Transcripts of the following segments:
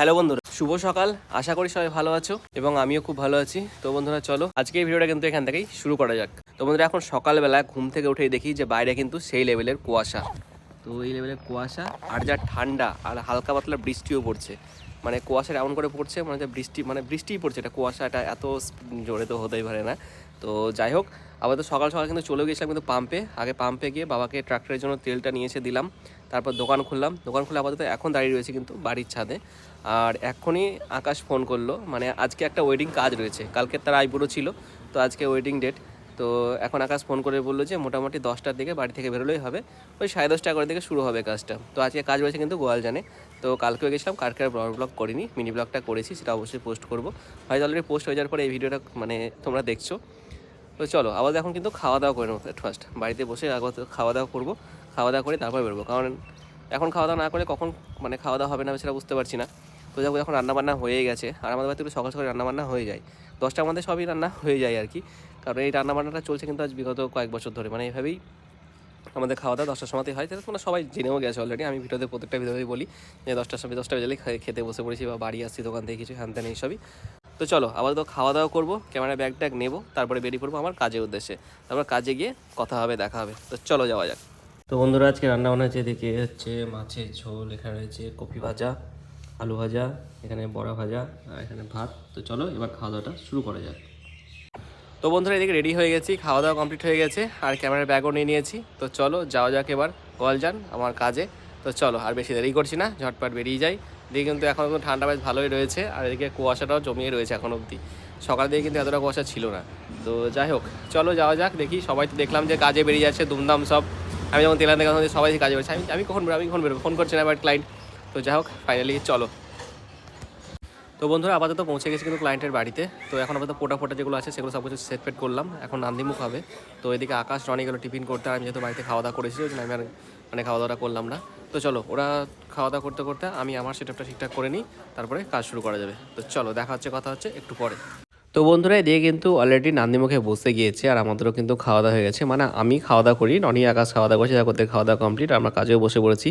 Hello বন্ধুরা, শুভ সকাল, আশা করি সবাই ভালো আছো এবং আমিও খুব ভালো আছি। তো বন্ধুরা, চলো আজকে এই ভিডিওটা কিন্তু এখান থেকেই শুরু করা যাক। তো বন্ধুরা, এখন সকালবেলা ঘুম থেকে উঠেই দেখি যে বাইরে কিন্তু সেই লেভেলের কুয়াশা। তো এই লেভেলের কুয়াশা, আর যা ঠান্ডা আর হালকা পাতলা বৃষ্টিও পড়ছে। মানে কুয়াশা এমন করে পড়ছে মানে বৃষ্টি মানে বৃষ্টিই পড়ছে, এটা কুয়াশাটা এত জোরে তো হতেই পারে না। তো যাই হোক আবার তো সকাল সকাল কিন্তু চলে গেছিলাম কিন্তু পাম্পে আগে পাম্পে গিয়ে বাবাকে ট্রাক্টরের জন্য তেলটা নিয়ে এসে দিলাম। তারপর দোকান খুললাম। দোকান খুলে আপাতত এখন দাঁড়িয়ে রয়েছে কিন্তু বাড়ির ছাদে। আর এখনই আকাশ ফোন করল। মানে আজকে একটা ওয়েডিং কাজ রয়েছে। কালকে তার আইবুড়ো ছিল, তো আজকে ওয়েডিং ডেট তো এখন আকাশ ফোন করে বলল যে, মোটামুটি দশটার দিকে বাড়ি থেকে বেরোলেই হবে। ওই সাড়ে দশটা করে দিকে শুরু হবে কাজটা। তো আজকে কাজ রয়েছে কিন্তু গোয়াল জানে। তো কালকেও গেছিলাম, কালকে ব্লগ ব্লগ করিনি। মিনি ব্লগটা করেছি, সেটা অবশ্যই পোস্ট করব। হয়তো অলরেডি পোস্ট হয়ে যাওয়ার পরে এই ভিডিওটা মানে তোমরা দেখছ। তো চলো আবার এখন কিন্তু খাওয়া দাওয়া করে নেব ফার্স্ট বাড়িতে বসে আগত খাওয়া দাওয়া করব। খাওয়া দাওয়া করে তারপর বেরোবো। কারণ এখন খাওয়া দাওয়া না করে কখন মানে খাওয়া দাওয়া হবে না সেটা বুঝতে পারছি না। তো যাব এখন রান্নাবান্না হয়ে গেছে। আর আমাদের বাড়িতে একটু সকাল সকাল রান্নাবান্না হয়ে যায়। দশটার মধ্যে সবই রান্না হয়ে যায় আর কি। কারণ এই রান্নাবান্নাটা চলছে কিন্তু আজ বিগত কয়েক বছর ধরে। মানে এইভাবেই আমাদের খাওয়া দাওয়া দশটার সময়তেই হয়। তাহলে তোমরা সবাই জেনেও গেছে অলরেডি আমি ভিডিওতে প্রত্যেকটা ভিডিওতেই বলি যে দশটার সময়, দশটা বেজে খেতে বসে পড়েছি বা বাড়ি আসছি, দোকান থেকে কিছু হ্যান ত্যান এইসবই তো চলো আবার তো খাওয়া দাওয়া করব, ক্যামেরা ব্যাগ ট্যাগ নেব, তারপরে বেরিয়ে পড়ব আমার কাজের উদ্দেশ্যে। তারপর কাজে গিয়ে কথা হবে, দেখা হবে। তো চলো যাওয়া যাক। তো বন্ধুরা, আজকে রান্না বান্না হচ্ছে এদিকে হচ্ছে মাছের ঝোল, এখানে রয়েছে কপি ভাজা। আলু ভাজা, এখানে বড়া ভাজা, আর এখানে ভাত। তো চলো, এবার খাওয়া দাওয়াটা শুরু করা যাক। তো বন্ধুরা, এদিকে রেডি হয়ে গেছি খাওয়া দাওয়া কমপ্লিট হয়ে গেছে, আর ক্যামেরার ব্যাগও নিয়ে নিয়েছি। তো চলো, যাওয়া যাক এবার কল যান আমার কাজে। তো চলো, আর বেশি দেরি করছি না, ঝটপট বেরিয়ে যাই। দিকে কিন্তু এখন কিন্তু ঠান্ডা বেশ ভালোই রয়েছে, আর এদিকে কুয়াশাটাও জমিয়ে রয়েছে এখন অবধি। সকাল দিয়ে কিন্তু এতটা কুয়াশা ছিল না। তো যাই হোক, চলো যাওয়া যাক, দেখি সবাই তো দেখলাম যে কাজে বেরিয়ে যাচ্ছে দুমদাম সব। আমি যখন তেলান দেখা সবাই কাজে বেরোচ্ছে। আমি আমি কখন বেরো আমি কখন বেরোবো? ফোন করছি না এবার ক্লায়েন্ট তো যাই হোক ফাইনালি চলো। তো বন্ধুরা, আপাতত পৌঁছে গেছি কিন্তু ক্লায়েন্টের বাড়িতে। তো এখন আপাতত পোটা ফোটা যেগুলো আছে, সেগুলো সব কিছু সেট ফেট করলাম। এখন নান্দিমুখ হবে। তো এদিকে আকাশ, রনি গেলো টিফিন করতে আমি যেহেতু বাড়িতে খাওয়া দাওয়া করেছি, ওই জন্য আমি আর মানে খাওয়া দাওয়াটা করলাম না। তো চলো, ওরা খাওয়া দাওয়া করতে করতে আমি আমার সেটআপটা ঠিকঠাক করে নিই, তারপরে কাজ শুরু করা যাবে। তো চলো, দেখা হচ্ছে, কথা হচ্ছে, একটু পরে। তো বন্ধুরা, এদিকে কিন্তু অলরেডি নান্দিমুখে বসে গিয়েছে আর আমাদেরও কিন্তু খাওয়া দাওয়া হয়ে গেছে। মানে আমি খাওয়া দাওয়া করি ননি আকাশ খাওয়া দাওয়া করছি, তারপর খাওয়া দাওয়া কমপ্লিট আমরা কাজেও বসে পড়েছি।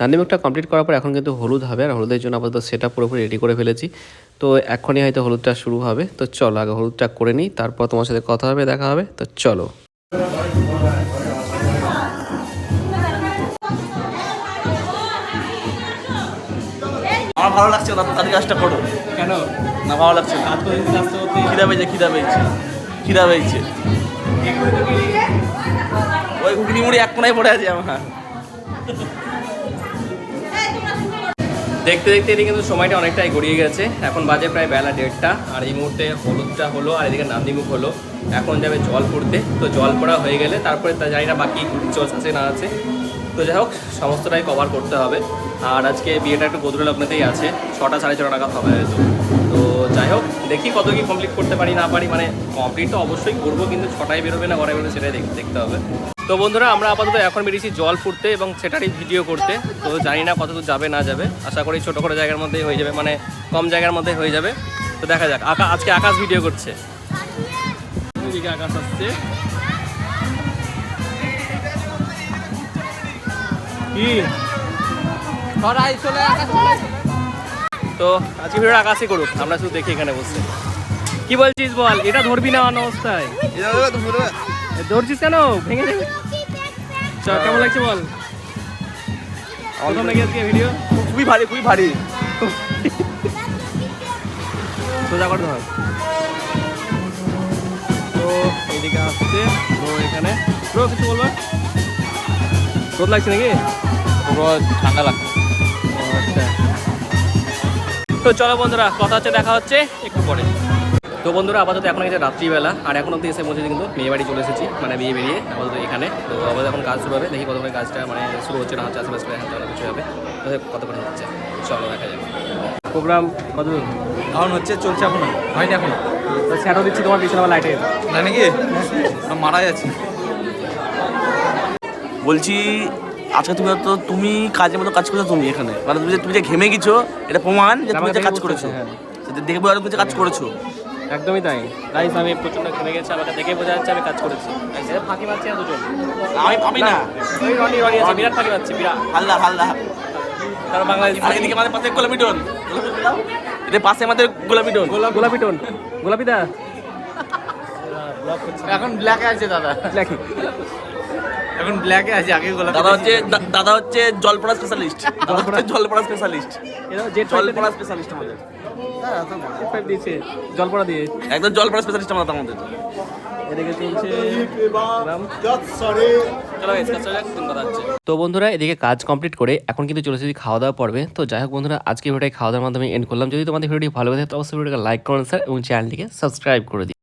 নান্দিমুখটা কমপ্লিট করার পর এখন কিন্তু হলুদ হবে, আর হলুদের জন্য আপাতত সেটা পুরোপুরি রেডি করে ফেলেছি। তো এখনই হয়তো হলুদটা শুরু হবে। তো চলো আগে হলুদটা করে নিই, তারপর তোমার সাথে কথা হবে, দেখা হবে। তো চলো। আমার ভালো লাগছে না তাদের কাজটা করো। কেন? না ভালো লাগছে না। খিদা পেয়েছে খিদা পেয়েছে খিদা পেয়েছে। ওই ঘুগনি মুড়ি এক কোনায় পড়ে আছে আমার। দেখতে দেখতে এদিকে কিন্তু সময়টা অনেকটাই গড়িয়ে গেছে। এখন বাজে প্রায় বেলা দেড়টা আর এই মুহূর্তে হলুদটা হলো আর এদিকে নান্দিমুখ হলো। এখন যাবে জল পড়তে। তো জল পড়া হয়ে গেলে তারপরে তা জানি না বাকি চোচ আছে না আছে। তো যাই হোক, সমস্তটাই কভার করতে হবে। আর আজকে বিয়েটা একটু গোদরে লগ্নেতেই আছে, ছটা সাড়ে ছটা নাগাদ হবে হয়তো। তো যাই হোক, দেখি কত কি কমপ্লিট করতে পারি, না পারি মানে কমপ্লিট তো অবশ্যই করব, কিন্তু ছটায় বেরোবে না, ঘরে বেরোবে সেটাই দেখ- দেখতে হবে। তো বন্ধুরা, আমরা আপাতত এখন বেরিয়েছি জল ফুটতে এবং সেটারই ভিডিও করতে। তো জানি না কতদূর যাবে, না যাবে। আশা করি ছোটো করে জায়গার মধ্যেই হয়ে যাবে মানে কম জায়গার মধ্যে হয়ে যাবে। তো দেখা যাক, আকা আজকে আকাশ ভিডিও করছে। আকাশ আসছে। তো আজকে ভিডিওটা আকাশই করুক আমরা শুধু দেখি এখানে বসে। কি বলছিস বল? এটা ধরবি না আমার অবস্থায়? ধরছিস কেন? ভেঙে যাবে চল কেমন লাগছে বল? প্রথম নাকি আজকে ভিডিও খুবই ভারী খুবই ভারী। সোজা করে ধর। তো এইদিকে আসছে তো এখানে। কিছু বলবা? রোদ লাগছে নাকি? পুরো ঠান্ডা লাগছে। ও, আচ্ছা তো চলো বন্ধুরা কথা হচ্ছে দেখা হচ্ছে একটু পরে। তো বন্ধুরা আপাতত এখন হয়েছে রাত্রিবেলা আর এখন অব্দি এসে পৌঁছেছি কিন্তু মেয়ে বাড়ি চলে এসেছি মানে বিয়ে বেরিয়ে আপাতত এখানে। তো আপাতত এখন কাজ শুরু হবে দেখি কত করে কাজটা মানে শুরু হচ্ছে না হচ্ছে আশেপাশে কিছু হবে। তো কত করে হচ্ছে চলো দেখা যাবে প্রোগ্রাম কত এখন হচ্ছে চলছে এখনও হয়নি এখনও। তো শ্যাডো দিচ্ছি তোমার পিছনে আমার লাইটের না নাকি? মারা যাচ্ছে। বলছি আজকে তুমি তো তুমি কাজের মতো কাজ করেছ তুমি এখানে। মানে তুমি যে তুমি যে ঘেমে গেছো এটা প্রমাণ যে তুমি যে কাজ করেছ। হ্যাঁ। সেটা দেখে বোঝা যাচ্ছে তুমি যে কাজ করেছ। একদমই তাই। গাইস আমি প্রচণ্ড ঘেমে গেছি আমাকে দেখে বোঝা যাচ্ছে আমি কাজ করেছি। ফাঁকি মারছি না দুজন। আমি পাবি না। ওই রনি রনি আছে বিরাট ফাঁকি মারছি বিরাট। হালদা হালদা তারা বাংলাদেশ আর এদিকে আমাদের পাশে গোলাপি টোন এদের পাশে আমাদের গোলাপি টোন গোলাপি টোন গোলাপি দা। এখন ব্ল্যাকে আছে দাদা। এখন ব্ল্যাকে আছে আগে গোলাপি দাদা হচ্ছে দাদা হচ্ছে জল পড়া স্পেশালিস্ট দাদা হচ্ছে জল পড়া স্পেশালিস্ট জেট জল পড়া স্পেশালিস্ট আমাদের। জলপড়া দিয়ে। একদম জল পড়া স্পেশালিস্ট আমাদের। আমাদের। তো বন্ধুরা এদিকে কাজ কমপ্লিট করে এখন কিন্তু চলে এসেছি খাওয়া দাওয়া পর্বে। তো যাই হোক বন্ধুরা আজকে ভিডিওটাই খাওয়া দাওয়ার মাধ্যমে এন্ড করলাম। যদি তোমাদের ভিডিওটি ভালো লাগে তো অবশ্যই ভিডিওটাকে লাইক করুন স্যার এবং চ্যানেলটিকে সাবস্ক্রাইব করে দিন